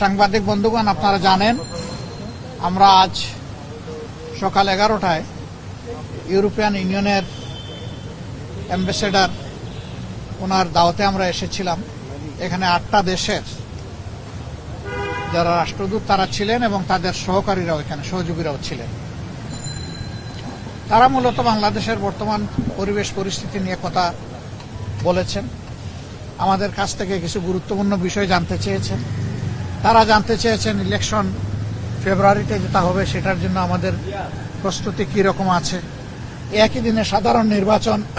সাংবাদিক বন্ধুগণ, আপনারা জানেন, আমরা আজ সকাল এগারোটায় ইউরোপিয়ান ইউনিয়নের অ্যাম্বাসেডার, ওনার দাওয়াতে আমরা এসেছিলাম। এখানে আটটা দেশের যারা রাষ্ট্রদূত, তারা ছিলেন এবং তাদের সহকারীরাও এখানে, সহযোগীরাও ছিলেন। তারা মূলত বাংলাদেশের বর্তমান পরিবেশ পরিস্থিতি নিয়ে কথা বলেছেন। আমাদের কাছ থেকে কিছু গুরুত্বপূর্ণ বিষয় জানতে চেয়েছেন। তারা জানতে চেয়েছেন ইলেকশন ফেব্রুয়ারিতে যেটা হবে, সেটার জন্য আমাদের প্রস্তুতি কি রকম আছে। একই দিনে সাধারণ নির্বাচন।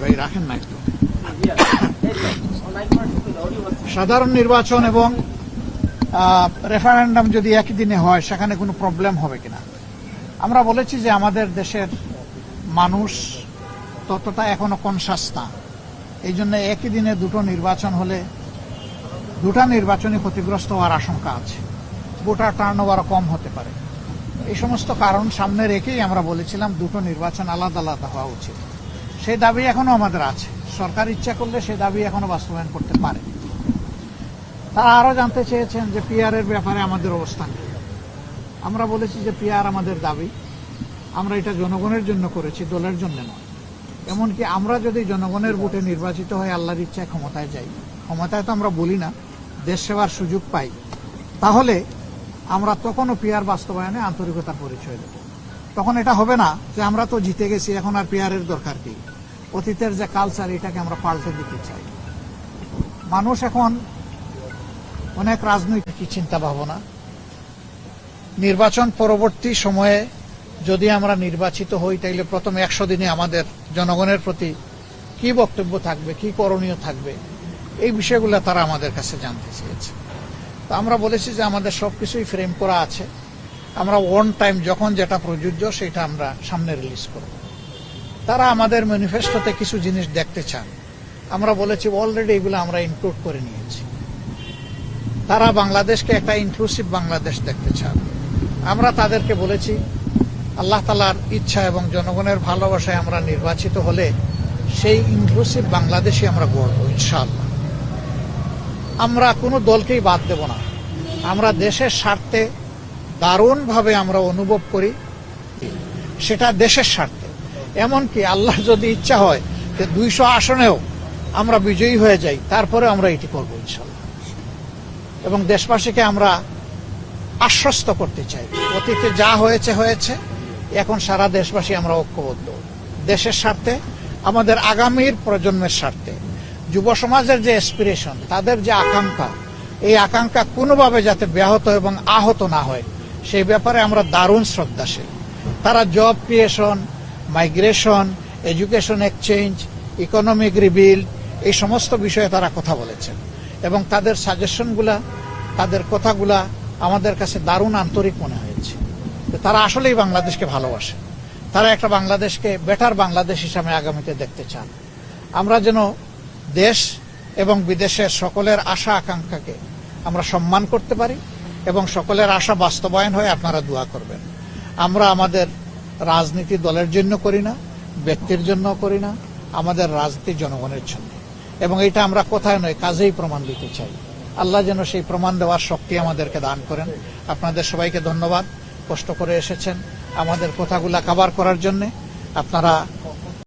ভাই, রাখেন না একটু সাধারণ নির্বাচন এবং রেফারেন্ডাম যদি একই দিনে হয়, সেখানে কোনো প্রবলেম হবে কিনা? আমরা বলেছি যে আমাদের দেশের মানুষ ততটা এখনও কনসাস না। এই জন্য একই দিনে দুটো নির্বাচন হলে দুটা নির্বাচনই ক্ষতিগ্রস্ত হওয়ার আশঙ্কা আছে। ভোটার টার্ন ওভারও কম হতে পারে। এই সমস্ত কারণ সামনে রেখেই আমরা বলেছিলাম দুটো নির্বাচন আলাদা আলাদা হওয়া উচিত। সেই দাবি এখনও আমাদের আছে। সরকার ইচ্ছা করলে সেই দাবি এখনও বাস্তবায়ন করতে পারে। তারা আরও জানতে চেয়েছেন যে পিআর এর ব্যাপারে আমাদের অবস্থান। আমরা বলেছি যে পিআর আমাদের দাবি। আমরা এটা জনগণের জন্য করেছি, দলের জন্য নয়। এমনকি আমরা যদি জনগণের ভোটে নির্বাচিত হয়ে আল্লাহর ইচ্ছায় ক্ষমতায় যাই, ক্ষমতায় তো আমরা বলি না দেশ সেবার সুযোগ পাই, তাহলে আমরা তখনও পিআর বাস্তবায়নে আন্তরিকতার পরিচয় দেব। তখন এটা হবে না যে আমরা তো জিতে গেছি, এখন আর পিআর এর দরকার কি? অতীতের যে কালচার এটাকে আমরা পাল্টে দিতে চাই। মানুষ এখন অনেক রাজনৈতিক চিন্তা ভাবনা নির্বাচন পরবর্তী সময়ে যদি আমরা নির্বাচিত হই, তাইলে প্রথম একশো দিনে আমাদের জনগণের প্রতি কি বক্তব্য থাকবে, কি করণীয় থাকবে? এই বিষয়গুলো তারা আমাদের কাছে জানতে চেয়েছে। তো আমরা বলেছি যে আমাদের সবকিছুই ফ্রেম করা আছে। আমরা ওয়ান টাইম যখন যেটা প্রযোজ্য সেটা আমরা সামনে রিলিজ করব। তারা আমাদের ম্যানিফেস্টোতে কিছু জিনিস দেখতে চান। আমরা বলেছি অলরেডি এগুলো আমরা ইনক্লুড করে নিয়েছি। তারা বাংলাদেশকে একটা ইনক্লুসিভ বাংলাদেশ দেখতে চান। আমরা তাদেরকে বলেছি, আল্লাহ তালার ইচ্ছা এবং জনগণের ভালোবাসায় আমরা নির্বাচিত হলে সেই ইনক্লুসিভ বাংলাদেশই আমরা গড়ব, ইনশাআল্লাহ। আমরা কোনো দলকেই বাদ দেব না। আমরা দেশের স্বার্থে দারুণভাবে আমরা অনুভব করি। সেটা দেশের স্বার্থে। এমনকি আল্লাহ যদি ইচ্ছা হয় যে দুইশো আসনেও আমরা বিজয়ী হয়ে যাই, তারপরে আমরা এটি করব ইনশাল্লাহ। এবং দেশবাসীকে আমরা আশ্বস্ত করতে চাই। অতীতে যা হয়েছে হয়েছে। এখন সারা দেশবাসী আমরা ঐক্যবদ্ধ। দেশের স্বার্থে, আমাদের আগামীর প্রজন্মের স্বার্থে। যুব সমাজের যে এসপিরেশন তাদের যে আকাঙ্ক্ষা, এই আকাঙ্ক্ষা কোনোভাবে যাতে ব্যাহত এবং আহত না হয়, সেই ব্যাপারে আমরা দারুণ শ্রদ্ধাশীল। তারা job creation migration education exchange economic rebuild এই সমস্ত বিষয়ে তারা কথা বলেছেন। এবং তাদের সাজেশনগুলা তাদের কথাগুলা আমাদের কাছে দারুণ আন্তরিক মনে হয়েছে। তারা আসলেই বাংলাদেশকে ভালোবাসে। তারা একটা বাংলাদেশকে বেটার বাংলাদেশ হিসাবে আগামীতে দেখতে চান। আমরা যেন দেশ এবং বিদেশের সকলের আশা আকাঙ্ক্ষাকে আমরা সম্মান করতে পারি এবং সকলের আশা বাস্তবায়ন হয়ে আপনারা দোয়া করবেন। আমরা আমাদের রাজনীতি দলের জন্য করি না, ব্যক্তির জন্য করি না, আমাদের রাজনীতি জনগণের জন্য। এবং এটা আমরা কোথায় নয়, কাজেই প্রমাণ দিতে চাই। আল্লাহ যেন সেই প্রমাণ দেওয়ার শক্তি আমাদেরকে দান করেন। আপনাদের সবাইকে ধন্যবাদ। কষ্ট করে এসেছেন। আমাদের কথাগুলা কাবার করার জন্য আপনারা